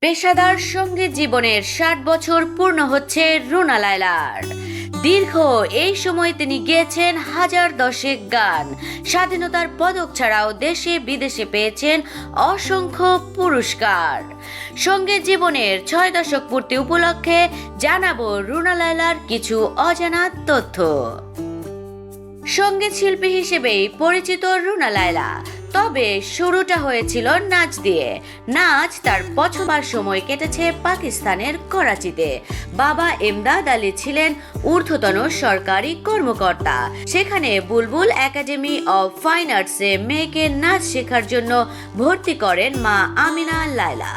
পেশাদার সংগীত জীবনের ষাট বছর পূর্ণ হচ্ছে রুনা লায়লার। দীর্ঘ এই সময় তিনি গেয়েছেন হাজার দশেক গান। স্বাধীনতার পদক ছাড়াও দেশে বিদেশে পেয়েছেন অসংখ্য পুরস্কার। সংগীত জীবনের ছয় দশক পূর্তি উপলক্ষে জানাব রুনা লায়লার কিছু অজানা তথ্য। সংগীত শিল্পী হিসেবেই পরিচিত রুনা লায়লা। তবে শুরুটা হয়েছিল নাচ দিয়ে। নাচ তার পছবার সময় কেটেছে পাকিস্তানের করাচিতে। বাবা এমদাদ আলী ছিলেন ঊর্ধ্বতন সরকারি কর্মকর্তা। সেখানে বুলবুল একাডেমি অব ফাইন আর্টসে মেয়েকে নাচ শেখার জন্য ভর্তি করেন মা আমিনা লায়লা।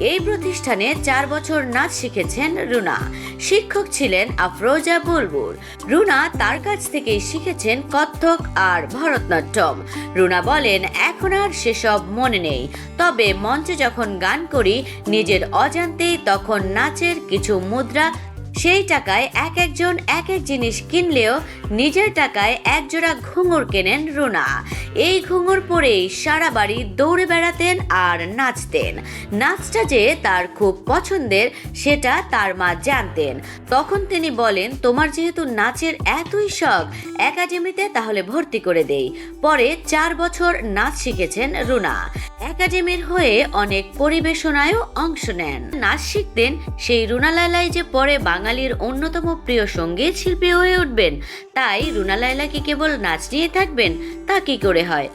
এই প্রতিষ্ঠানে চার বছর নাচ শিখেছেন রুনা। শিক্ষক ছিলেন আফরোজা বুলবুল। রুনা তার কাছ থেকেই শিখেছেন কত্থক আর ভরতনাট্যম। রুনা বলেন, এখন আর সেসব মনে নেই। তবে মঞ্চে যখন গান করি, নিজের অজান্তেই তখন নাচের কিছু মুদ্রা সেই টাকায় এক একজন এক এক জিনিস কিনলেও নিজের টাকায় একজোড়া ঘুঙুর কেনেন রুনা। এই ঘুঙুর পরেই সারা বাড়ি দৌড়ে বেড়াতেন আর নাচতেন। নাচটা যে তার খুব পছন্দের, সেটা তার মা জানতেন। তখন তিনি বলেন, তোমার যেহেতু নাচের এতই শখ, একাডেমিতে তাহলে ভর্তি করে দেই। পরে চার বছর নাচ শিখেছেন রুনা। একাডেমির হয়ে অনেক পরিবেশনায়ও অংশ নেন। নাচ শিখতেন সেই রুনা লায়লাই যে পরে বাঙালির অন্যতম প্রিয় সংগীত শিল্পী হয়ে উঠবেন। তাই রুনা লায়লা কি কেবল নাচ নিয়ে থাকবেন, তা কি করে হয়?